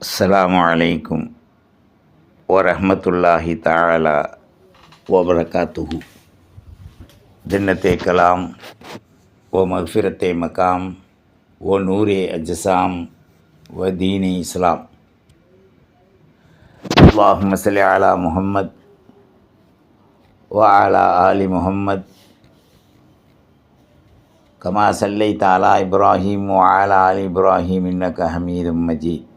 அஸ்லாம் வலைக்கும் வரமத்துல்லாஹி தாழலா ஓபரகாத்துஹு ஜன்னத்தே கலாம் ஓ மஃபிரத்தே மகாம் ஓ நூரே அஜசாம் வ தீனே இஸ்லாம் அல்லாஹ் மசலி அலா முஹம்மத் ஓ அலா ஆலி முஹம்மத் கமா சல்லை தாலா இப்ராஹிம் ஓ அலா அலி இப்ராஹிம் இன்னக்க ஹமீதும் மஜீத்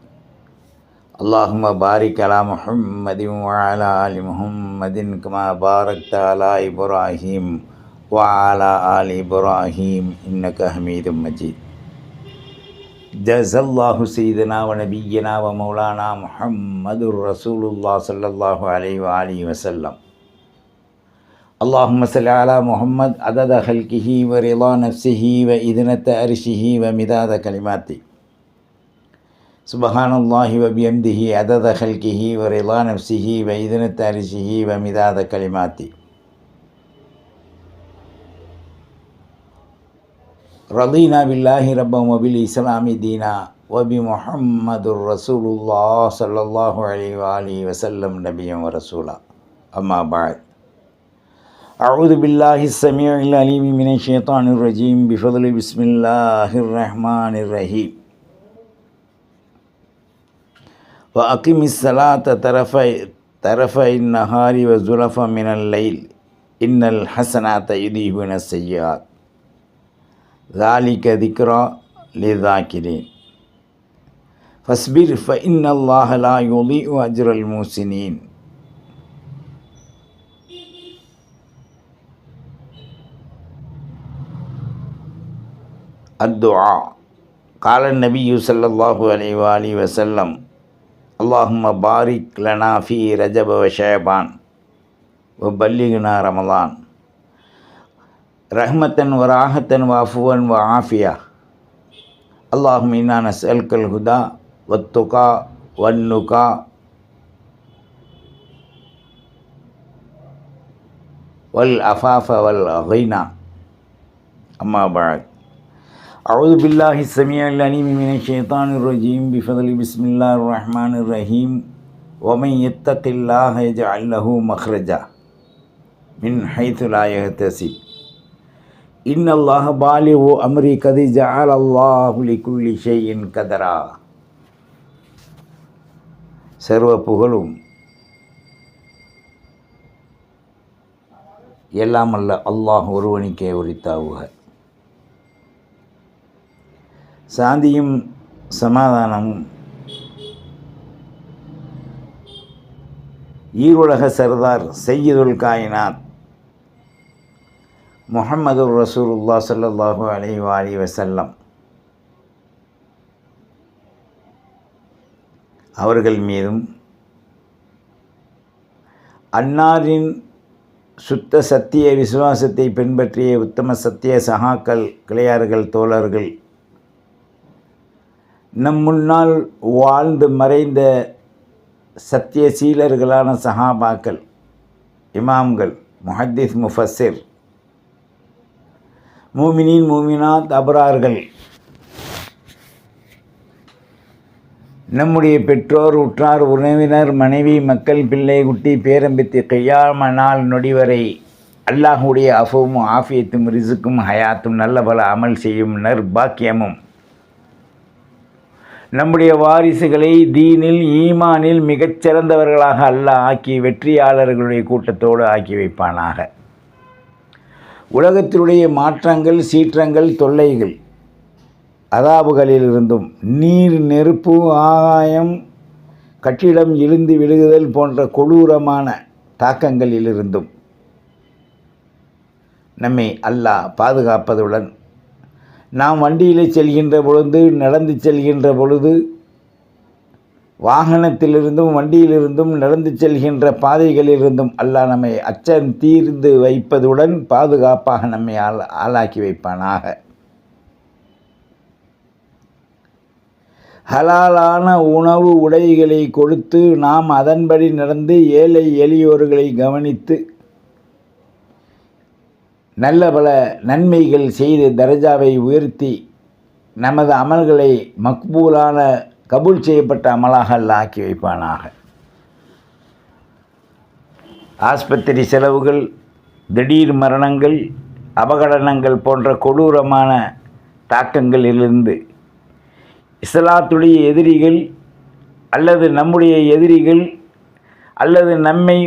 اللهم بارك على محمد وعلى آل محمد كما باركت على إبراهيم وعلى آل إبراهيم إنك حميد مجيد. جزا الله سيدنا ونبينا ومولانا محمد رسول الله صلى الله عليه وآله وسلم. اللهم صل على محمد عدد خلقه ورضا نفسه وإذنة أرشه ومداد كلماته. سبحان الله وبحمده عدد خلقه ورضا نفسه وإذنة أرشه ومداد كلماته رضينا بالله ربا وبالإسلام دينا وبمحمد رسول الله صلى الله عليه وآله وسلم نبيا ورسولا أما بعد أعوذ بالله السميع العليم من الشيطان الرجيم بفضل بسم الله الرحمن الرحيم وأقم الصلاة طرفي طرفي النهار وزلفا من الليل. إن الحسنات يذهبن السيئات. ذلك ذكرى للذاكرين. فاصبر فإن الله لا يضيء أجر المحسنين. الدعاء. قال النبي صلى الله عليه وآله وسلم اللهم بارك لنا في رجب وشعبان وبلغنا رمضان. رحمة وراحة وعفوا وعافية. اللهم إنا نسألك الهدى والتقى والنقى. والعفاف والغنى. أما بعد. أعوذ بالله السميع العليم من الشيطان الرجيم بفضل بسم الله الرحمن الرحيم ومن يتق الله يجعل له مخرجا من حيث لا يحتسب إن الله بالغ أمري قد جعل الله لكل شيء قدرا சர்வ புகழும் எல்லாம் அல்ல அல்லாஹ் ஒருவனுக்கே உரித்தாவுக சாந்தியும் சமாதானமும். ஈருலக சர்தார் செய்யதுல் காயினாத் முஹம்மது ரசூலுல்லா சல்லாஹூ அலி வாலி வசல்லம் அவர்கள் மீதும் அன்னாரின் சுத்த சத்திய விசுவாசத்தை பின்பற்றிய உத்தம சத்திய சகாக்கள் கிளையார்கள் தோழர்கள் நம் முன்னால் வாழ்ந்து மறைந்த சத்திய சீலர்களான சஹாபாக்கள் இமாம்கள் முஹத்திஸ் முஃபஸிர் மூமினின் மூமினாத் அபரார்கள் நம்முடைய பெற்றோர் உற்றார் உறவினர் மனைவி மக்கள் பிள்ளை குட்டி பேரம்பித்து கையாம நாள் நொடி வரை அல்லாஹுடைய அஃபவும் ஆஃபியத்தும் ரிசுக்கும் ஹயாத்தும் நல்ல பல அமல் செய்யும் நற்பாக்கியமும் நம்முடைய வாரிசுகளை தீனில் ஈமானில் மிகச்சிறந்தவர்களாக அல்லாஹ் ஆக்கி வெற்றியாளர்களுடைய கூட்டத்தோடு ஆக்கி வைப்பானாக. உலகத்தினுடைய மாற்றங்கள் சீற்றங்கள் தொல்லைகள் அதாபுகளிலிருந்தும் நீர் நெருப்பு ஆகாயம் கட்டிடம் இழுந்து விழுகுதல் போன்ற கொடூரமான தாக்கங்களிலிருந்தும் நம்மை அல்லாஹ் பாதுகாப்பதுடன் நாம் வண்டியில் செல்கின்ற பொழுது நடந்து செல்கின்ற பொழுது வாகனத்திலிருந்தும் வண்டியிலிருந்தும் நடந்து செல்கின்ற பாதைகளிலிருந்தும் அல்லாஹ் நம்மை அச்சம் தீர்ந்து வைப்பதுடன் பாதுகாப்பாக நம்மை ஆள் ஆளாக்கி வைப்பானாக. ஹலாலான உணவு உடைகளை கொடுத்து நாம் அதன்படி நடந்து ஏழை எளியோர்களை கவனித்து நல்ல பல நன்மைகள் செய்து தரஜாவை உயர்த்தி நமது அமல்களை மக்பூலான கபூல் செய்யப்பட்ட அமலாக அல்ல ஆக்கி வைப்பானாக. ஆஸ்பத்திரி செலவுகள் திடீர் மரணங்கள் அபகடனங்கள் போன்ற கொடூரமான தாக்கங்களிலிருந்து இஸ்லாத்துடைய எதிரிகள் அல்லது நம்முடைய எதிரிகள் அல்லது நம்மை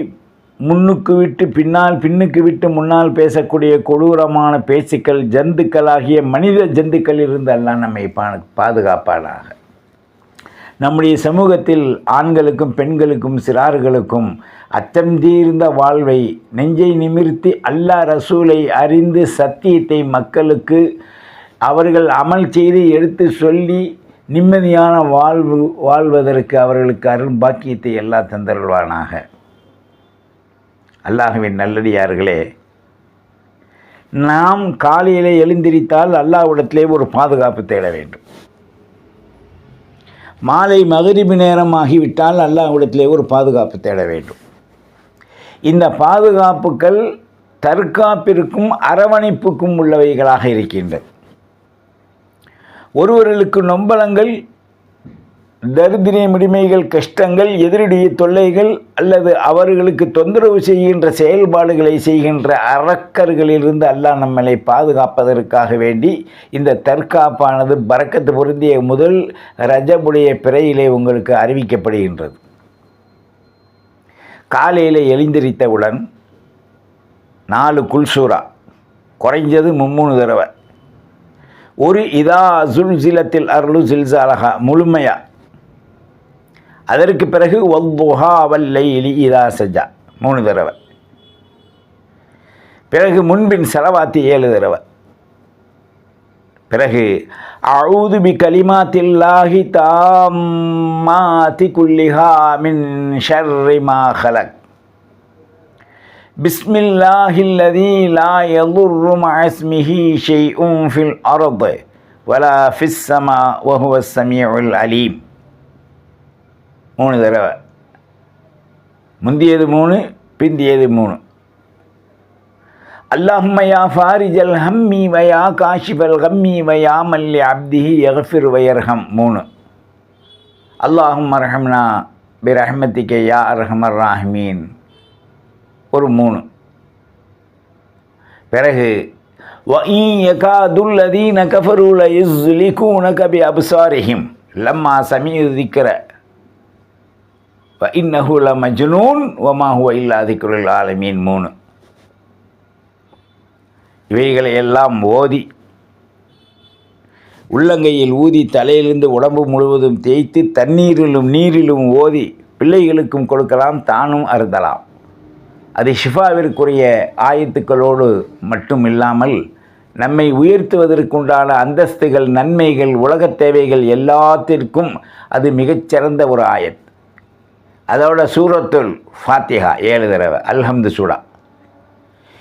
முன்னுக்கு விட்டு பின்னால் பின்னுக்கு விட்டு முன்னால் பேசக்கூடிய கொடூரமான பேச்சுக்கள் ஜந்துக்களாகிய மனித ஜந்துக்களிலிருந்து எல்லாம் நம்மை பா பாதுகாப்பானாக. நம்முடைய சமூகத்தில் ஆண்களுக்கும் பெண்களுக்கும் சிறார்களுக்கும் அச்சம் தீர்ந்த வாழ்வை நெஞ்சை நிமிர்த்தி அல்லாஹ் ரசூலை அறிந்து சத்தியத்தை மக்களுக்கு அவர்கள் அமல் செய்து எடுத்து சொல்லி நிம்மதியான வாழ்வு வாழ்வதற்கு அவர்களுக்கு அருள் பாக்கியத்தை எல்லாம் தந்தருள்வானாக. அல்லாஹுவின் நல்லடியார்களே நாம் காலையிலே எழுந்திரித்தால் அல்லாவிடத்திலே ஒரு பாதுகாப்பு தேட வேண்டும். மாலை மகரிபு நேரம் ஆகிவிட்டால் அல்லாவிடத்திலே ஒரு பாதுகாப்பு தேட வேண்டும். இந்த பாதுகாப்புகள் தற்காப்பிற்கும் அரவணைப்புக்கும் உள்ளவைகளாக இருக்கின்றது ஒருவர்களுக்கு நொம்பலங்கள் தரித்திரிய முடிமைகள் கஷ்டங்கள் எதிரடிய தொல்லைகள் அல்லது அவர்களுக்கு தொந்தரவு செய்கின்ற செயல்பாடுகளை செய்கின்ற அரக்கர்களிலிருந்து அல்லாஹ் நம்மளை பாதுகாப்பதற்காக வேண்டி இந்த தற்காப்பானது பறக்கத்து பொருந்திய முதல் ரஜபுடைய பிறையிலே உங்களுக்கு அறிவிக்கப்படுகின்றது. காலையில் எழுந்திரித்தவுடன் நாலு குல்சூரா குறைஞ்சது மும்மூணு தடவை. ஒரு இதா ஜுல்சிலத்தில் அருளு ஜில்சாலகா முழுமையாக அதற்கு பிறகு ஒல்துஹா வல்லைலி இதா சஜா மூணு தடவை பிறகு முன்பின் செலவாத்தி ஏழு தடவை பிறகு அவுது பி கலிமாத்தில்லாஹி தாமாத்தி குல்லிஹா மின் ஷர்ரி மா ஹலக் بسم الله الذي لا يضر مع اسمه شيء في الأرض ولا في السماء وهو السميع العليم மூணு தடவை. முந்தியது மூணு பிந்தியது மூணு. அல்லாஹுமையா ஃபாரிஜல் ஹம்மி வயா காஷிபல் ஹம்மி வயா மல்லி அப்திஹி யகஃபிர் வயர்ஹம் மூணு. அல்லாஹும் அரஹம்னா பிரஹமத்திக்க யா அர்ஹமர் ராஹ்மீன். ஒரு மூணு. பிறகு வஇயகாதுல்லதீன கஃபரூல யுஸ்லிகூனக பி அபுசாரிஹிம். லம்மா சமீதிக்கிற வ மஜ்னூன் வமா இல்லாதி இல்லா ஆலமீன் மூணு இவைகளை எல்லாம் ஓதி உள்ளங்கையில் ஊதி தலையிலிருந்து உடம்பு முழுவதும் தேய்த்து தண்ணீரிலும் நீரிலும் ஓதி பிள்ளைகளுக்கும் கொடுக்கலாம் தானும் அருந்தலாம். அது ஷிஃபாவிற்குரிய ஆயத்துக்களோடு மட்டும் இல்லாமல் நம்மை உயர்த்துவதற்குண்டான அந்தஸ்துகள் நன்மைகள் உலகத் தேவைகள் எல்லாத்திற்கும் அது மிகச்சிறந்த ஒரு ஆயத். அதோட சூரத்துல் ஃபாத்திஹா ஏழு தடவை. அல்ஹம்து சூடா.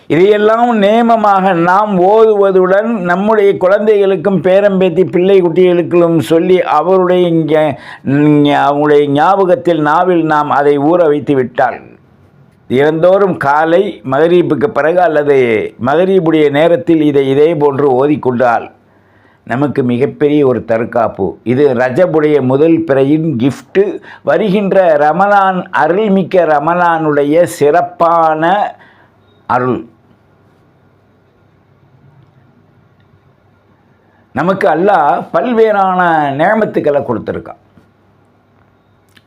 இதையெல்லாம் நேமமாக நாம் ஓதுவதுடன் நம்முடைய குழந்தைகளுக்கும் பேரம்பேத்தி பிள்ளை குட்டிகளுக்கும் சொல்லி அவருடைய அவங்களுடைய ஞாபகத்தில் நாவில் நாம் அதை ஊற வைத்து விட்டால் தினந்தோறும் காலை மகரீபுக்கு பிறகு அல்லது மகரீபுடைய நேரத்தில் இதை இதே போன்று ஓதிக்கொண்டால் நமக்கு மிகப்பெரிய ஒரு தற்காப்பு. இது ரஜபுடைய முதல் பிறையின் கிஃப்ட்டு வருகின்ற ரமலான் அருள்மிக்க ரமலானுடைய சிறப்பான அருள். நமக்கு அல்லாஹ் பல்வேறான நியமத்துக்களை கொடுத்துருக்கான்.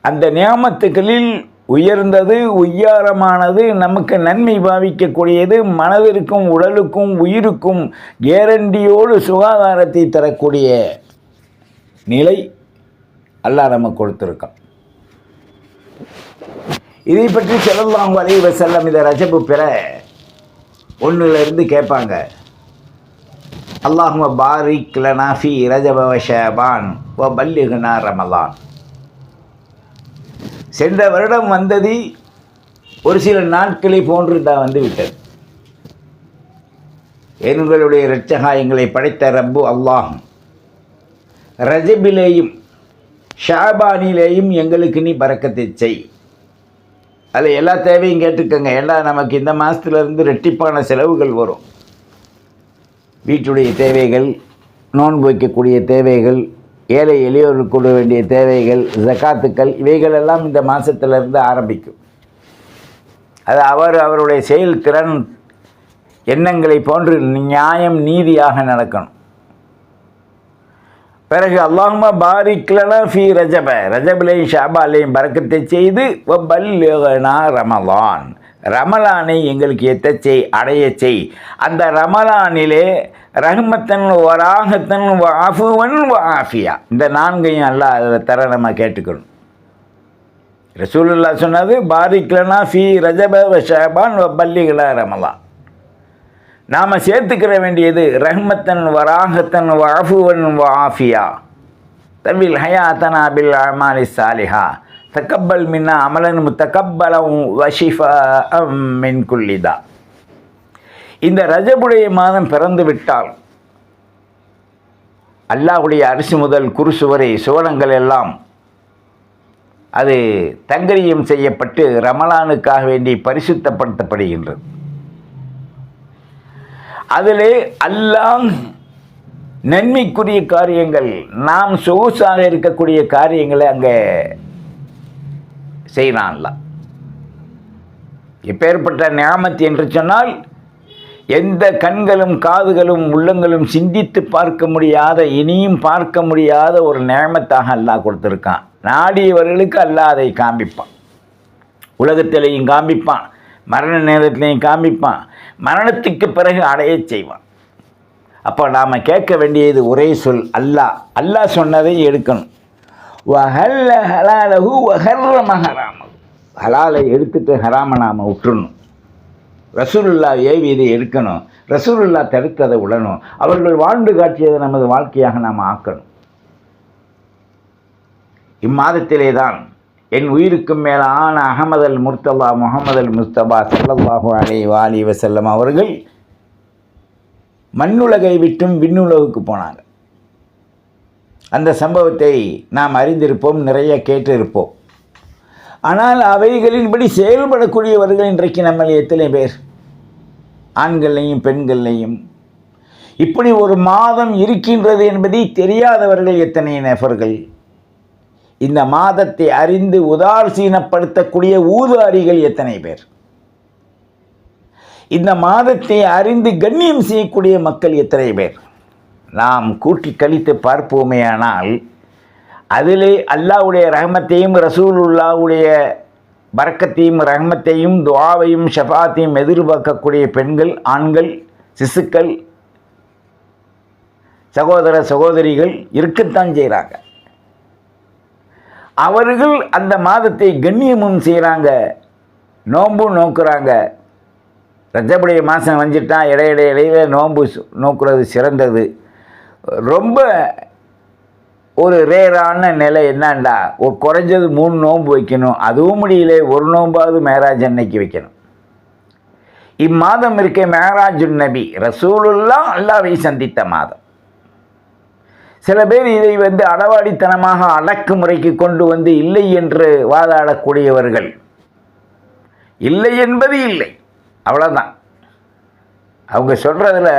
அந்த நியமத்துக்களில் உயர்ந்தது உய்யாரமானது நமக்கு நன்மை பாவிக்கக்கூடியது மனதிற்கும் உடலுக்கும் உயிருக்கும் கேரண்டியோடு சுகாதாரத்தை தரக்கூடிய நிலை அல்லாஹ் நமக்கு கொடுத்துருக்கான். இதை பற்றி செல்லலாம் வலைவ செல்லம் இதை ரஜபு பெற ஒன்றுலேருந்து கேட்பாங்க. அல்லாஹும பாரிக் லனாஃபி ரஜபவ ரஜப ஓ ஷாபான் பல்லிகுனா ரமலான். சென்ற வருடம் வந்தது ஒரு சில நாட்களை போன்று தான் வந்து விட்டது எங்களுடைய இரட்சகா எங்களை படைத்த ரப்பு அல்லாஹ். ரஜபிலேயும் ஷாபானிலேயும் எங்களுக்கு நீ பறக்கத்தை செய். அதில் எல்லா தேவையும் கேட்டுக்கோங்க. ஏன்னா நமக்கு இந்த மாதத்துலேருந்து ரெட்டிப்பான செலவுகள் வரும். வீட்டுடைய தேவைகள் நோன்பு வைக்கக்கூடிய தேவைகள் ஏழை எளியோருக்கு கொடுக்க வேண்டிய தேவைகள் ஜக்காத்துக்கள் இவைகள் எல்லாம் இந்த மாதத்திலிருந்து ஆரம்பிக்கும். அது அவர் அவருடைய செயல்திறன் எண்ணங்களை போன்று நியாயம் நீதியாக நடக்கணும். பிறகு அல்லாஹுமா பாரிக்லனா ஃபி ரஜப ரஜபிலையும் ஷாபாலையும் பறக்கத்தை செய்து வப்பல்லிகனா ரமலான். ரமலானை எங்களுக்கு எத்த செய் அடையச் செய். அந்த ரமலானிலே ரஹ்மத்தன் வராகத்தன் ஆஃபுவன் ஆஃபியா. இந்த நான்கையும் அல்ல அதில் தர நம்ம கேட்டுக்கணும். ரசூலுல்லா சொன்னது பாரிக்லனா ஃபி ரஜப ஷபான் பள்ளிகளா ரமலான். நாம் சேர்த்துக்கிற வேண்டியது ரஹ்மத்தன் வராகத்தன் வாஃபுவன் வாஃபியா தவில் ஹயாத்தனா பில் அமாலி சாலிஹா தக்கப்பல் மின்னா அமலன் முத்தக்கப்பலம் வஷிஃபா மின் குல்லிதா. இந்த ரஜபுடைய மாதம் பிறந்து விட்டால் அல்லாஹுடைய அரிசி முதல் குருசு வரை சுவனங்கள் எல்லாம் அது தங்கரியம் செய்யப்பட்டு ரமலானுக்காக வேண்டி பரிசுத்தப்படுத்தப்படுகின்றது. அதிலே அல்லாம் நன்மைக்குரிய காரியங்கள் நாம் சொகுசாக இருக்கக்கூடிய காரியங்களை அங்கே செய்கிறான்ல எப்பேற்பட்ட நியாமத்து என்று சொன்னால் எந்த கண்களும் காதுகளும் உள்ளங்களும் சிந்தித்து பார்க்க முடியாத இனியும் பார்க்க முடியாத ஒரு நேமத்தாக அல்லாஹ் கொடுத்துருக்கான். நாடியவர்களுக்கு அல்லாஹ் அதை காண்பிப்பான். உலகத்திலையும் காண்பிப்பான். மரண நேரத்திலையும் காண்பிப்பான். மரணத்துக்கு பிறகு அடையச் செய்வான். அப்போ நாம் கேட்க வேண்டியது ஒரே சொல் அல்லாஹ். அல்லாஹ் சொன்னதை எடுக்கணும். வஹல்ல ஹலாலஹு வஹர்ர மஹராம ஹலாலை எடுத்துட்டு ஹராம நாம் விட்டுறணும் ரசூலுல்லா ஏவி இதை எடுக்கணும். ரசூலுல்லா தடுத்ததை விடணும் அவர்கள் வாழ்ந்து காட்டியதை நமது வாழ்க்கையாக நாம் ஆக்கணும். இம்மாதத்திலே தான் என் உயிருக்கும் மேலான அகமது அல் முர்த்தபா முகமது அல் முஸ்தபா சல்லல்லாஹு அலி வாலி வசல்லம் அவர்கள் மண்ணுலகை விட்டும் விண்ணுலகுக்கு போனாங்க. அந்த சம்பவத்தை நாம் அறிந்திருப்போம் நிறைய கேட்டிருப்போம். ஆனால் அவைகளின்படி செயல்படக்கூடியவர்கள் இன்றைக்கு நம்ம எத்தனை பேர்? ஆண்கள்லையும் பெண்கள்லையும். இப்படி ஒரு மாதம் இருக்கின்றது என்பதை தெரியாதவர்கள் எத்தனை நபர்கள்? இந்த மாதத்தை அறிந்து உதாசீனப்படுத்தக்கூடிய ஊதாரிகள் எத்தனை பேர்? இந்த மாதத்தை அறிந்து கண்ணியம் செய்யக்கூடிய மக்கள் எத்தனை பேர்? நாம் கூட்டி கழித்து பார்ப்போமேயானால் அதிலே அல்லாவுடைய ரஹமத்தையும் ரசூலுல்லாவுடைய பறக்கத்தையும் ரஹமத்தையும் துவாவையும் ஷஃபாத்தையும் எதிர்பார்க்கக்கூடிய பெண்கள் ஆண்கள் சிசுக்கள் சகோதர சகோதரிகள் இருக்கத்தான் செய்கிறாங்க அவர்கள் அந்த மாதத்தை கண்ணியமும் செய்கிறாங்க நோம்பும் நோக்குறாங்க. ரஜபுடைய மாதம் வந்துட்டா இடையிட இடையில நோன்பு நோக்குறது சிறந்தது. ரொம்ப ஒரு ரேரான நிலை என்னண்டா? ஒரு குறைஞ்சது மூணு நோன்பு வைக்கணும். அதுவும் முடியல ஒரு நோம்பாவது மேராஜ் அன்னைக்கு வைக்கணும். இம்மாதம் இருக்க மேராஜுன் நபி ரசூலுல்லா அல்லாவை சந்தித்த மாதம். சில பேர் இதை வந்து அடவாடித்தனமாக அடக்குமுறைக்கு கொண்டு வந்து இல்லை என்று வாதாடக்கூடியவர்கள். இல்லை என்பது இல்லை. அவ்வளோதான் அவங்க சொல்கிறதுல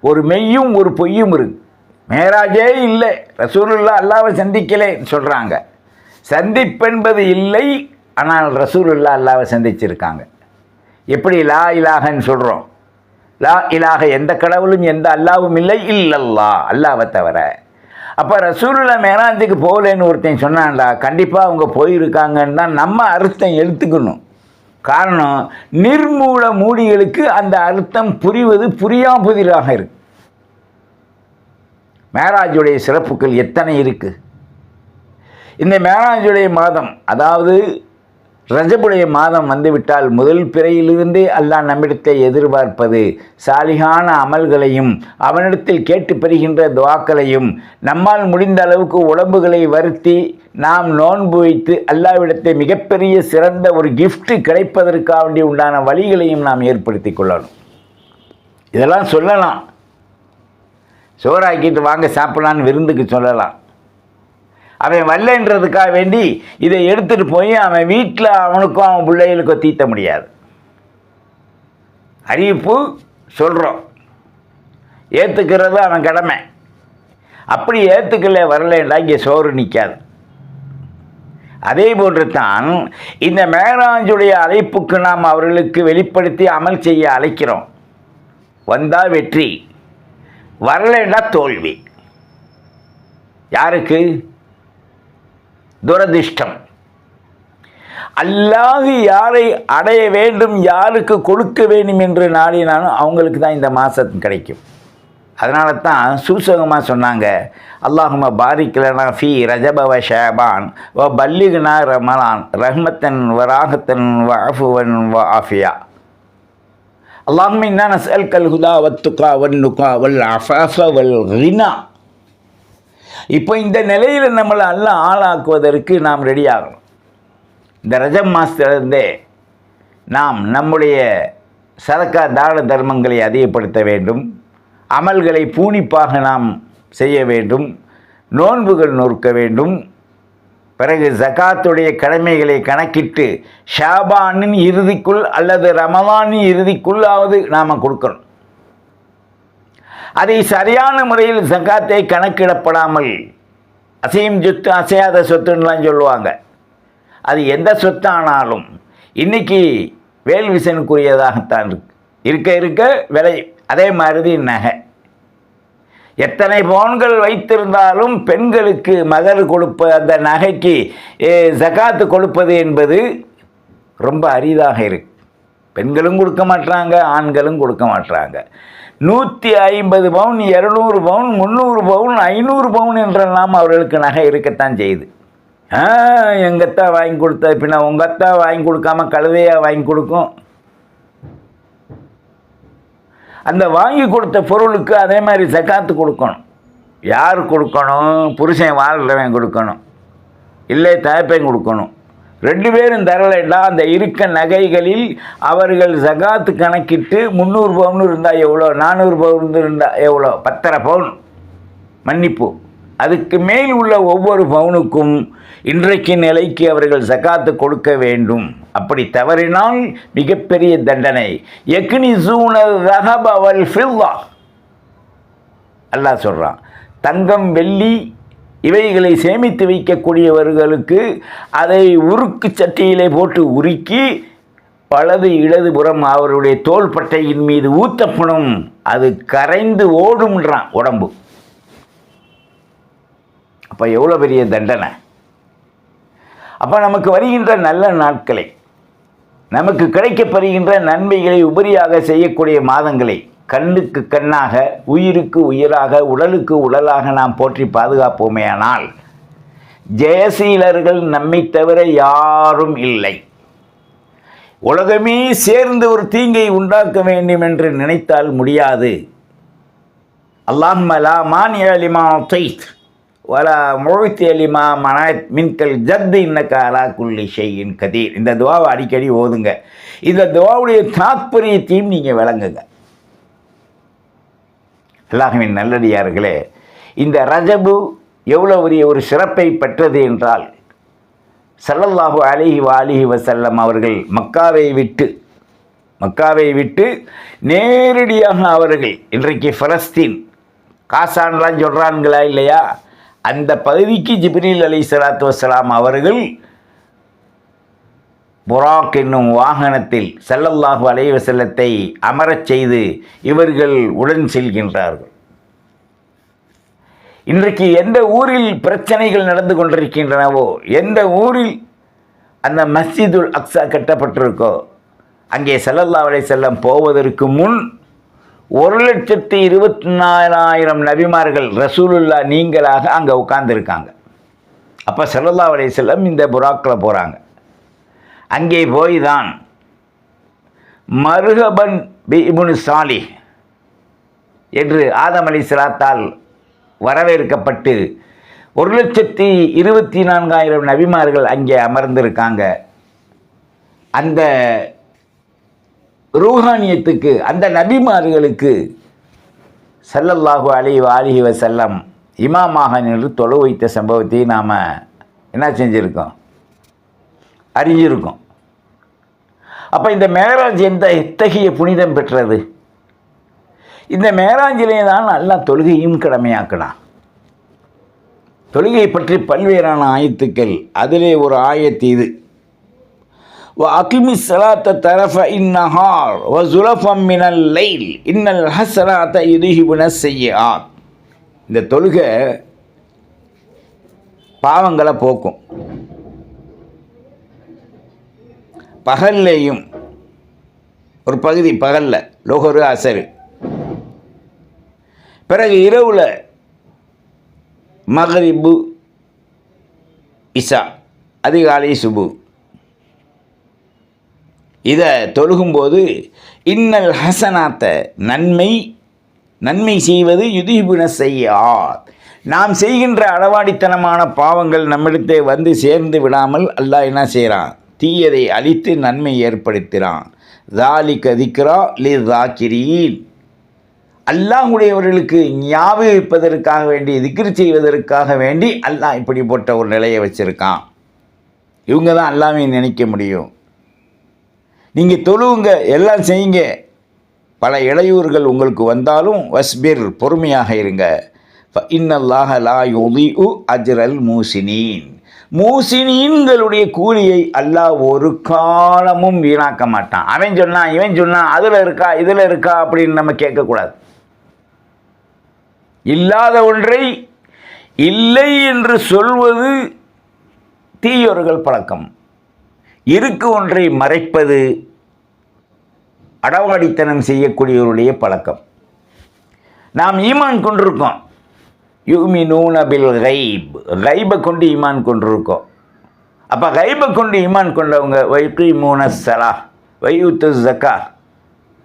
ஒரு மெய்யும் ஒரு பொய்யும் இருக்கு. மேராஜே இல்லை. ரசூலுல்லா அல்லாவை சந்திக்கலேன்னு சொல்கிறாங்க சந்திப்பென்பது இல்லை ஆனால் ரசூலுல்லா அல்லாவை சந்திச்சிருக்காங்க. எப்படி லா இலாகன்னு சொல்கிறோம் லா இலாக எந்த கடவுளும் எந்த அல்லாவும் இல்லை இல்லல்லா அல்லாவை தவிர. அப்போ ரசூலுல்லா மேராஜுக்கு போகலன்னு ஒருத்தன் சொன்னான்டா கண்டிப்பாக அவங்க போயிருக்காங்கன்னு தான் நம்ம அர்த்தம் எடுத்துக்கணும். காரணம் நிர்மூல மூடிகளுக்கு அந்த அர்த்தம் புரிவது புரியாம்புதிராக இருக்குது மேராஜுடைய சிறப்புகள் எத்தனை இருக்குது இந்த மேராஜுடைய மாதம் அதாவது ரஜபுடைய மாதம் வந்துவிட்டால் முதல் பிறையிலிருந்தே அல்லாஹ் நம்மிடத்தை எதிர்பார்ப்பது சாலிகான அமல்களையும் அவனிடத்தில் கேட்டு பெறுகின்ற துவாக்களையும் நம்மால் முடிந்த அளவுக்கு உடம்புகளை வருத்தி நாம் நோன்பு வைத்து அல்லாவிடத்தை மிகப்பெரிய சிறந்த ஒரு கிஃப்ட்டு கிடைப்பதற்காக வேண்டி உண்டான வழிகளையும் நாம் ஏற்படுத்தி கொள்ளணும். இதெல்லாம் சொல்லலாம். சோறாக்கிட்டு வாங்க சாப்பிடலான்னு விருந்துக்கு சொல்லலாம். அவன் வரலன்றதுக்காக வேண்டி இதை எடுத்துகிட்டு போய் அவன் வீட்டில் அவனுக்கும் அவன் பிள்ளைகளுக்கும் தீட்ட முடியாது. அறிவிப்பு சொல்கிறோம் ஏற்றுக்கிறது அவன் கடமை. அப்படி ஏற்றுக்கல வரலன்னா இங்கே சோறு நிற்காது அதே போன்று தான் இந்த மேகராஜுடைய அழைப்புக்கு நாம் அவர்களுக்கு வெளிப்படுத்தி அமல் செய்ய அழைக்கிறோம். வந்தால் வெற்றி. வரலைன்னா தோல்வி. யாருக்கு? துரதிர்ஷ்டம். அல்லாது யாரை அடைய வேண்டும் யாருக்கு கொடுக்க வேண்டும் என்று நாடினாலும் அவங்களுக்கு தான் இந்த மாதம் கிடைக்கும். அதனால தான் சூசகமாக சொன்னாங்க அல்லாஹும பாரிக்கலனா ஃபி ரஜபவ ஷேபான் வ பல்லிகுனா ரமலான் ரஹ்மத்தன் வ ராகத்தன் வ அஃபுவன் வ ஆஃபியா. அல்லாஹும் இன்னா செல் கல் வத்துக்கா வத்துகா வல் நுகா வல் ரினா இப்போ இந்த நிலையில் நம்மளை எல்லாம் ஆளாக்குவதற்கு நாம் ரெடி ஆகணும். இந்த ரஜம் மாதத்திலிருந்தே நாம் நம்முடைய சரக்கா தான தர்மங்களை அதிகப்படுத்த வேண்டும். அமல்களை பூணிப்பாக நாம் செய்ய வேண்டும். நோன்புகள் நொறுக்க வேண்டும். பிறகு ஜகாத்துடைய கடமைகளை கணக்கிட்டு ஷாபானின் இறுதிக்குள் அல்லது ரமலானின் இறுதிக்குள்ளாவது நாம் கொடுக்கணும். அதை சரியான முறையில் ஜகாத்தை கணக்கிடப்படாமல் அசையும் சொத்து அசையாத சொத்துன்னெலாம் சொல்லுவாங்க. அது எந்த சொத்தானாலும் இன்னைக்கு வேல்விசனுக்குரியதாகத்தான் இருக்கு. இருக்க இருக்க விலை அதே மாதிரி நகை. எத்தனை பவுன்கள் வைத்திருந்தாலும் பெண்களுக்கு மகர் கொடுப்ப அந்த நகைக்கு ஜகாத்து கொடுப்பது என்பது ரொம்ப அரிதாக இருக்கு. பெண்களும் கொடுக்க மாட்டாங்க ஆண்களும் கொடுக்க மாட்டாங்க நூற்றி ஐம்பது பவுன் இரநூறு பவுன் முந்நூறு பவுன் ஐநூறு பவுன் என்றெல்லாம் அவர்களுக்கு நகை இருக்கத்தான் செய்யுது. எங்கள் எங்கத்தா வாங்கி கொடுத்தா பின்ன உங்கள் அத்தா வாங்கி கொடுக்காம கழுதையாக வாங்கி கொடுக்கும்? அந்த வாங்கி கொடுத்த பொருளுக்கு அதே மாதிரி ஜக்காத்து கொடுக்கணும். யார் கொடுக்கணும்? புருஷன் வாழ்கிறவன் கொடுக்கணும். இல்லை தயப்பையும் கொடுக்கணும். ரெண்டு பேரும் தரலைன்னா அந்த இருக்க நகைகளில் அவர்கள் ஜகாத்து கணக்கிட்டு முந்நூறு பவுன் இருந்தால் எவ்வளோ? நானூறு பவுன் இருந்தால் எவ்வளோ? பத்தரை பவுன். மன்னிப்பு. அதுக்கு மேல் உள்ள ஒவ்வொரு பவுனுக்கும் இன்றைக்கு நிலைக்கு அவர்கள் சகாத்து கொடுக்க வேண்டும். அப்படி தவறினால் மிகப்பெரிய தண்டனை. Acne சூனல் Rahaf ஃபில்லா. அல்லாஹ் சொல்கிறான் தங்கம் வெள்ளி இவைகளை சேமித்து வைக்கக்கூடியவர்களுக்கு அதை உருக்கு சட்டியிலே போட்டு உருக்கி வலது இடதுபுறம் அவருடைய தோள்பட்டையின் மீது ஊத்தப்படும். அது கரைந்து ஓடும்ன்றான் உடம்பு. அப்போ எவ்வளோ பெரிய தண்டனை. அப்போ நமக்கு வருகின்ற நல்ல நாட்களை நமக்கு கிடைக்கப்பெறுகின்ற நன்மைகளை உபரியாக செய்யக்கூடிய மாதங்களை கண்ணுக்கு கண்ணாக உயிருக்கு உயிராக உடலுக்கு உடலாக நாம் போற்றி பாதுகாப்போமேயானால் ஜெயசீலர்கள் நம்மை தவிர யாரும் இல்லை. உலகமே சேர்ந்து ஒரு தீங்கை உண்டாக்க வேண்டும் என்று நினைத்தால் முடியாது. அல்லாஹ் மலா மானிய ஏழிமா தைத் வல முழுத்தி அலிமா மனாத் மின்கல் ஜத்து இன்னக்க அலா குல்லி ஷெய்யின் கதீர் இந்த துவாவை அடிக்கடி ஓதுங்க. இந்த துவாவுடைய தாத்பரியத்தையும் நீங்கள் விளங்குங்க. அல்லாஹ்வின் நல்லடியார்களே இந்த ரஜபு எவ்வளோ பெரிய ஒரு சிறப்பை பெற்றது என்றால் சல்லல்லாஹு அலிஹி வாலிஹி வசல்லம் அவர்கள் மக்காவை விட்டு மக்காவை விட்டு நேரடியாக அவர்கள் இன்றைக்கு ஃபலஸ்தீன் காசான்லாம் சொல்கிறான்களா இல்லையா? அந்த பகுதிக்கு ஜிப்ரீல் அலி சலாத்து வசலாம் அவர்கள் புராக் என்னும் வாகனத்தில் செல்லல்லாஹு அலைவசல்லத்தை அமரச் செய்து இவர்கள் உடன் செல்கின்றார்கள். இன்றைக்கு எந்த ஊரில் பிரச்சனைகள் நடந்து கொண்டிருக்கின்றனவோ எந்த ஊரில் அந்த மஸ்ஜிதுல் அக்ஸா கட்டப்பட்டிருக்கோ அங்கே செல்லல்லா அலை செல்லம் போவதற்கு முன் ஒரு லட்சத்தி இருபத்தி நாலாயிரம் நபிமார்கள் ரசூலுல்லா நீங்களாக அங்கே உட்கார்ந்துருக்காங்க. அப்போ ஸல்லல்லாஹு அலைஹி செல்லம் இந்த புறாக்கில் போகிறாங்க அங்கே போய் தான் மருகபன் பி சாலி என்று ஆதம் அலி சிலாத்தால் வரவேற்கப்பட்டு ஒரு லட்சத்தி இருபத்தி நான்காயிரம் நபிமார்கள் அங்கே அமர்ந்திருக்காங்க. அந்த ரூஹானியத்துக்கு அந்த நபிமார்களுக்கு ஸல்லல்லாஹு அலி வாலிஹி வஸல்லம் இமாமாக நின்று தொலை வைத்த சம்பவத்தை நாம் என்ன செஞ்சுருக்கோம்? அறிஞ்சிருக்கோம். அப்போ இந்த மேராஜ் எந்த எத்தகைய புனிதம் பெற்றது? இந்த மேராஜிலே தான் நல்லா தொழுகையும் கடமையாக்கலாம் தொழுகை பற்றி பல்வேறான ஆயத்துக்கள் அதிலே ஒரு ஆயத்து இது. அக்லிமி சலாத்த தரஃப இன்னஹார் வ சுலஃபம் மினல் லைல் இன்னல் ஹசராத்த யுதிஹிபுன செய்ய இந்த தொழுகை பாவங்களை போக்கும். பகல்லையும் ஒரு பகுதி பகலில் லோகரு அசரு. பிறகு இரவில் மகரிபு இசா அதிகாலை சுபு. இதை தொழுகும்போது இன்னல் ஹசனாத்த நன்மை நன்மை செய்வது யுதிபுன செய்யார் நாம் செய்கின்ற அளவாடித்தனமான பாவங்கள் நம்மிடத்தே வந்து சேர்ந்து விடாமல் அல்லாஹ் என்ன செய்கிறான் தீயதை அழித்து நன்மை ஏற்படுத்துகிறான் தாலி கதிக்கிறா லி தாக்கிரீன் அல்லாஹுடையவர்களுக்கு ஞாபகிப்பதற்காக வேண்டி திக்ரு செய்வதற்காக வேண்டி அல்லாஹ் இப்படிப்பட்ட ஒரு நிலையை வச்சுருக்கான். இவங்க தான் அல்லாமே நினைக்க முடியும். நீங்கள் தொழுவுங்க எல்லாம் செய்யுங்க. பல இளையூர்கள் உங்களுக்கு வந்தாலும் வஸ்பிர் பொறுமையாக இருங்க. இன்னல்லாக லா யுதிஉ அஜ்ரல் மூசினீன். மூசினீன்களுடைய கூலியை அல்லாஹ் ஒரு காலமும் வீணாக்க மாட்டான். அவன் சொன்னான் இவன் சொன்னான் அதில் இருக்கா இதில் இருக்கா அப்படின்னு நம்ம கேட்கக்கூடாது. இல்லாத ஒன்றை இல்லை என்று சொல்வது தீயோர்கள் பழக்கம். இருக்கு ஒன்றை மறைப்பது அடவாடித்தனம் செய்யக்கூடியவருடைய பழக்கம். நாம் ஈமான் கொண்டிருக்கோம். யூமி நூனபில் கைப். கைபை கொண்டு ஈமான் கொண்டிருக்கோம். அப்போ கைபை கொண்டு ஈமான் கொண்டவங்க வைக்கு மூன சலா வையுத்து ஜக்கா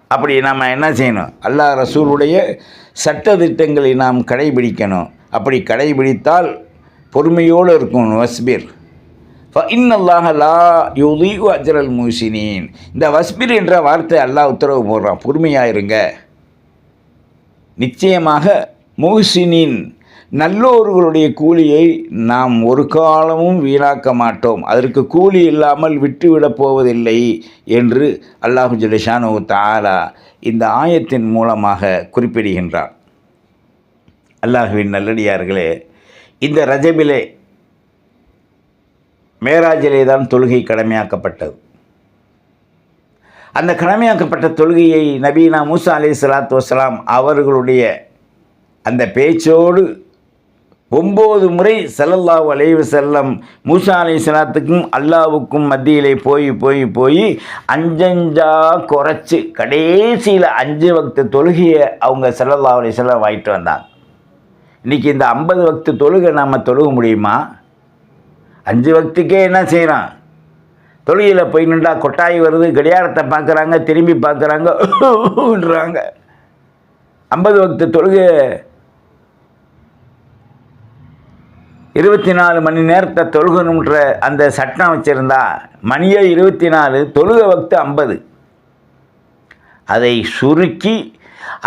அப்படி நாம் என்ன செய்யணும்? அல்லாஹ் ரசூலுடைய சட்ட திட்டங்களை நாம் கடைபிடிக்கணும். அப்படி கடைபிடித்தால் பொறுமையோடு இருக்கும் வஸ்பீர். இன்னல்லாஹ லா அஜரல் மூசினீன் இந்த வஸ்பிர் என்ற வார்த்தை அல்லாஹ் உத்தரவு போடுறான். பொறுமையாக இருங்க. நிச்சயமாக மூசினின் நல்லோர்களுடைய கூலியை நாம் ஒரு காலமும் வீணாக்க மாட்டோம். அதற்கு கூலி இல்லாமல் விட்டுவிடப் போவதில்லை என்று அல்லாஹு ஜலிஷானு தாலா இந்த ஆயத்தின் மூலமாக குறிப்பிடுகின்றார் அல்லாஹுவின் நல்லடியார்களே இந்த ரஜபிலே மேராஜிலே தான் தொழுகை கடமையாக்கப்பட்டது. அந்த கடமையாக்கப்பட்ட தொழுகையை நபீனா மூசா அலி சலாத்து வசலாம் அவர்களுடைய அந்த பேச்சோடு ஒம்பது முறை செல்லல்லாஹ் அலைவு செல்லம் மூசா அலி சலாத்துக்கும் அல்லாவுக்கும் மத்தியிலே போய் போய் போய் அஞ்சஞ்சா குறைச்சி கடைசியில் அஞ்சு வக்து தொழுகையை அவங்க செல்லல்லா அலி செல்லம் வாங்கிட்டு வந்தாங்க. இன்றைக்கி இந்த ஐம்பது வக்து தொழுகை நம்ம தொழுக முடியுமா? அஞ்சு வக்துக்கே என்ன செய்கிறான் தொழுகையில் போய் நின்றா கொட்டாய் வருது கடியாரத்தை பார்க்குறாங்க திரும்பி பார்க்குறாங்கன்றாங்க ஐம்பது வக்து தொழுகை. இருபத்தி நாலு மணி நேரத்தை தொழுகணுன்ற அந்த சட்டம் வச்சுருந்தா மணியே இருபத்தி நாலு தொழுக வக்து ஐம்பது. அதை சுருக்கி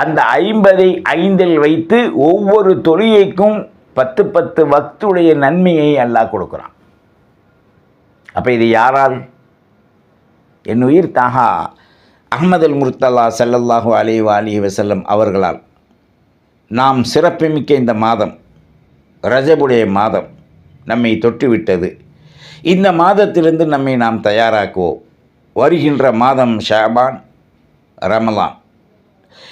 அந்த ஐம்பதை ஐந்தில் வைத்து ஒவ்வொரு தொழுகைக்கும் பத்து பத்து வக்துடைய நன்மையை அல்லாஹ் கொடுக்குறான். அப்போ இது யாரால்? என் உயிர் தாகா அகமது அல் முர்த்தல்லா சல்லல்லாஹு அலி அலி வசல்லம் அவர்களால். நாம் சிறப்புமிக்க இந்த மாதம் ரஜபுடைய மாதம் நம்மை தொட்டுவிட்டது. இந்த மாதத்திலிருந்து நம்மை நாம் தயாராக்குவோம். வருகின்ற மாதம் ஷாபான் ரமலான்.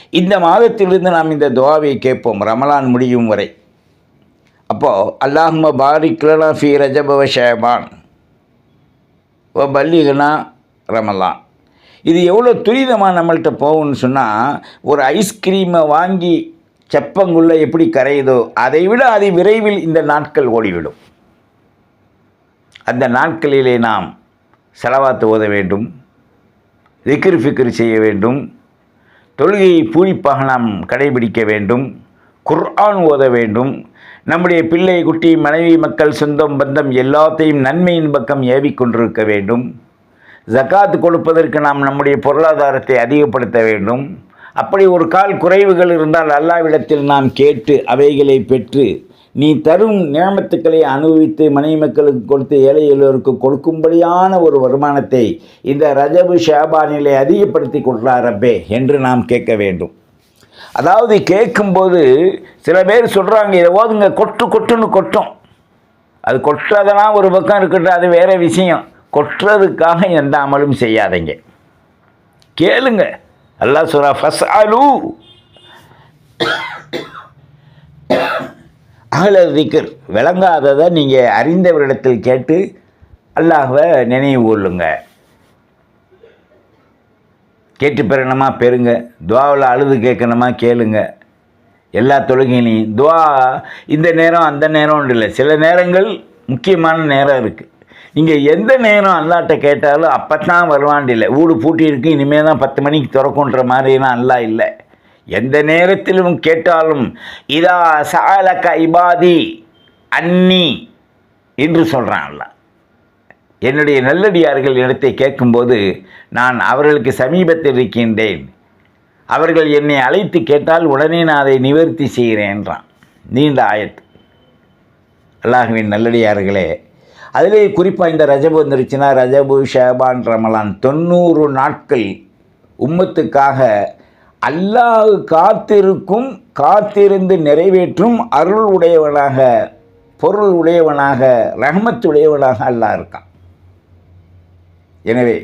இந்த மாதத்திலிருந்து நாம் இந்த துவாவை கேட்போம் ரமலான் முடியும் வரை. அப்போது அல்லாஹ்ம பாரிக்லனா ஃபி ரஜபவ ஷேபான். பல்லிகனா ரமலான். இது எவ்வளோ துரிதமாக நம்மள்கிட்ட போகும்னு சொன்னால் ஒரு ஐஸ்கிரீமை வாங்கி செப்பங்குள்ளே எப்படி கரையுதோ அதை விட அது விரைவில் இந்த நாட்கள் ஓடிவிடும். அந்த நாட்களிலே நாம் செலவாத்து ஓத வேண்டும் திக்ரு ஃபிக்ரு செய்ய வேண்டும் தொழுகையை பூரிப்பாக நாம் கடைபிடிக்க வேண்டும் குர்ஆன் ஓத வேண்டும் நம்முடைய பிள்ளை குட்டி மனைவி மக்கள் சொந்தம் பந்தம் எல்லாத்தையும் நன்மையின் பக்கம் ஏவிக்கொண்டிருக்க வேண்டும். ஜக்காத்து கொடுப்பதற்கு நாம் நம்முடைய பொருளாதாரத்தை அதிகப்படுத்த வேண்டும். அப்படி ஒரு கால் குறைவுகள் இருந்தால் அல்லாவிடத்தில் நாம் கேட்டு அவைகளை பெற்று நீ தரும் நியமத்துக்களை அனுபவித்து மனைவி மக்களுக்கு கொடுத்து ஏழை எல்லோருக்கு கொடுக்கும்படியான ஒரு வருமானத்தை இந்த ரஜபு ஷாபானிலே அதிகப்படுத்தி கொடுறார் என்று நாம் கேட்க வேண்டும். அதாவது கேட்கும்போது சில பேர் சொல்கிறாங்க இதை ஓதுங்க கொட்டு கொட்டுன்னு கொட்டும். அது கொட்டுறதெல்லாம் ஒரு பக்கம் இருக்கட்டும் அது வேறு விஷயம். கொட்டுறதுக்காக எந்த அமலும் செய்யாதீங்க. கேளுங்க. அல்லாஹ் சொல்கிறா ஃபஸ் அலு அகலதிக்கர் விளங்காததை நீங்கள் அறிந்தவரிடத்தில் கேட்டு அல்லாஹ நினைவு கொள்ளுங்கள் கேட்டு பெறணுமா பெறுங்க. துவாவில் அழுது கேட்கணுமா? கேளுங்க. எல்லா தொழுகையிலையும். துவா இந்த நேரம் அந்த நேரம் இல்லை. சில நேரங்கள் முக்கியமான நேரம் இருக்குது நீங்கள் எந்த நேரம் அல்லாட்ட கேட்டாலும் அப்போ தான் வருவான் இல்லை. வீடு பூட்டியிருக்கு இனிமேல் தான் பத்து மணிக்கு திறக்குன்ற மாதிரிலாம் அல்லா இல்லை. எந்த நேரத்திலும் கேட்டாலும் இதா சாலக இபாதி அன்னி என்று சொல்கிறான் அல்லா என்னுடைய நல்லடியார்கள் இடத்தை கேட்கும்போது நான் அவர்களுக்கு சமீபத்தில் இருக்கின்றேன். அவர்கள் என்னை அழைத்து கேட்டால் உடனே நான் அதை நிவர்த்தி செய்கிறேன் என்றான். நீண்ட ஆயத்து அல்லாஹுவின் நல்லடியார்களே அதிலே குறிப்பாக இந்த ரஜபு வந்துருச்சுன்னா ரஜபு ஷேபான் ரமலான் தொண்ணூறு நாட்கள் உம்மத்துக்காக அல்லாஹ் காத்திருக்கும் காத்திருந்து நிறைவேற்றும் அருள் உடையவனாக பொருள் உடையவனாக ரஹமத்துடையவனாக அல்லாஹ் இருக்கான். எனவே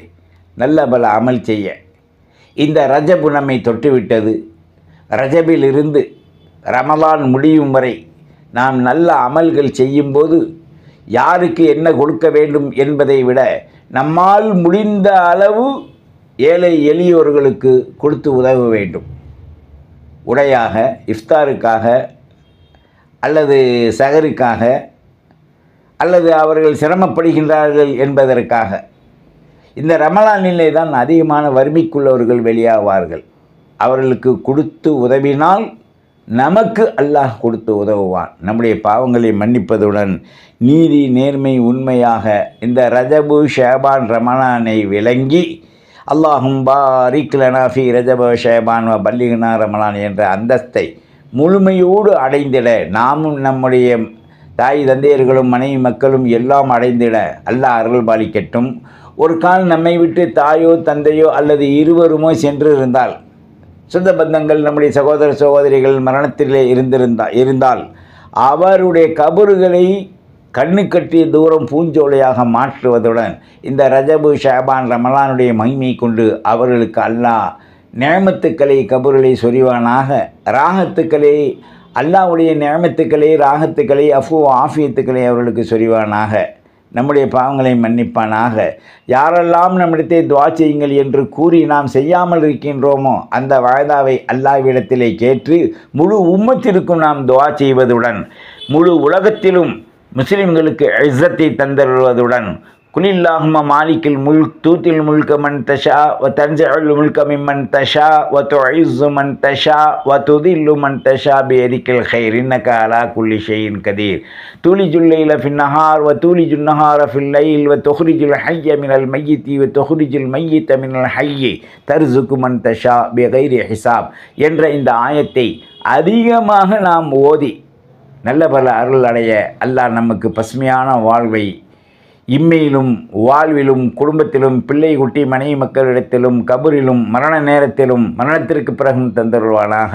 நல்ல பல அமல் செய்ய. இந்த ரஜபு நம்மை தொட்டுவிட்டது. ரஜபிலிருந்து ரமலான் முடியும் வரை நாம் நல்ல அமல்கள் செய்யும்போது யாருக்கு என்ன கொடுக்க வேண்டும் என்பதை விட நம்மால் முடிந்த அளவு ஏழை எளியோர்களுக்கு கொடுத்து உதவ வேண்டும். உடையாக இஃப்தாருக்காக அல்லது சகருக்காக அல்லது அவர்கள் சிரமப்படுகின்றார்கள் என்பதற்காக. இந்த ரமலானிலே தான் அதிகமான வறுமைக்குள்ளவர்கள் வெளியாவார்கள். அவர்களுக்கு கொடுத்து உதவினால் நமக்கு அல்லாஹ் கொடுத்து உதவுவான். நம்முடைய பாவங்களை மன்னிப்பதுடன் நீதி நேர்மை உண்மையாக இந்த ரஜபு ஷேபான் ரமணானை விளங்கி அல்லாஹும் பாரிக் லனாஃபி ரஜப ஷேபான் பல்லிகனா ரமணான் என்ற அந்தஸ்தை முழுமையோடு அடைந்திட நாமும் நம்முடைய தாய் தந்தையர்களும் மனைவி மக்களும் எல்லாம் அடைந்திட அல்லாஹ் அருள் பாலிக்கட்டும் ஒரு கால் நம்மை விட்டு தாயோ தந்தையோ அல்லது இருவருமோ சென்று இருந்தால் சொந்த பந்தங்கள் நம்முடைய சகோதர சகோதரிகள் மரணத்திலே இருந்திருந்தா இருந்தால் அவருடைய கபறுகளை கண்ணு கட்டிய தூரம் பூஞ்சோலையாக மாற்றுவதுடன் இந்த ரஜபு ஷாபான் ரமலானுடைய மகிமை கொண்டு அவர்களுக்கு அல்லாஹ் நேமத்துக்களை கபறுகளை சொரிவானாக. ராகத்துக்களை அல்லாவுடைய நேமத்துக்களை ராகத்துக்களை அஃபு ஆஃபியத்துக்களை அவர்களுக்கு சொரிவானாக. நம்முடைய பாவங்களை மன்னிப்பானாக. யாரெல்லாம் நம்மிடத்தை துவா செய்யுங்கள் என்று கூறி நாம் செய்யாமல் இருக்கின்றோமோ அந்த வாய்தாவை அல்லாவிடத்திலே கேட்டு முழு உம்மத்திற்கும் நாம் துவா செய்வதுடன் முழு உலகத்திலும் முஸ்லிம்களுக்கு இஸ்ஸத்தை தந்தருவதுடன் குலில்லாஹும மாலிக்கில் முல்க் தூத்தில் முல்க மன் தஷா வ தஞ்சல் முல்க மிம்மன் தஷா வ தொழிசு மன் தஷா வ துதில்லு மன் தஷா பேரிக்கில் ஹைர். இன்னக அலா குல்லி ஷெயின் கதீர். தூலிஜுல் லைல ஃபின்னஹார் வ தூலிஜுன் ஜுன்னஹார ஃபில் லைல் வ துஹ்ரிஜுல் ஹைய மினல் மையித்தி வ துஹ்ரிஜுல் மையித்த மினல் ஹையை தர்சுக்கு மன் தஷா பிகைரி ஹிசாப் என்ற இந்த ஆயத்தை அதிகமாக நாம் ஓதி நல்ல பல அருள் அடைய அல்லாஹ் நமக்கு பசுமையான வாழ்வை இம்மையிலும் வாழ்விலும் குடும்பத்திலும் பிள்ளை குட்டி மனைவி மக்களிடத்திலும் கபூரிலும் மரண நேரத்திலும் மரணத்திற்கு பிறகும் தந்தருவானாக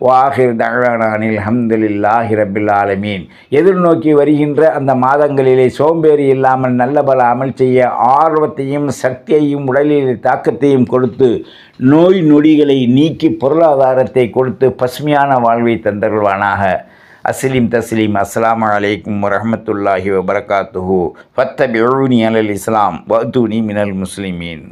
வாஹிர் தகவானில் ஹம்துலில்லாஹி ரபில் ஆலமீன். எதிர்நோக்கி வருகின்ற அந்த மாதங்களிலே சோம்பேறி இல்லாமல் நல்ல பல அமல் செய்ய ஆர்வத்தையும் சக்தியையும் உடலில் தாக்கத்தையும் கொடுத்து நோய் நொடிகளை நீக்கி பொருளாதாரத்தை கொடுத்து பசுமையான வாழ்வை தந்தருவானாக அஸ்லீம் தஸ்லீம் அஸ்ஸலாமு அலைக்கும் வரஹமத்துல்லாஹி வபரகாத்துஹு ஃபத்தபிஊனி அலல் இஸ்லாம் வஅத்தூனி மினல் முஸ்லிமீன்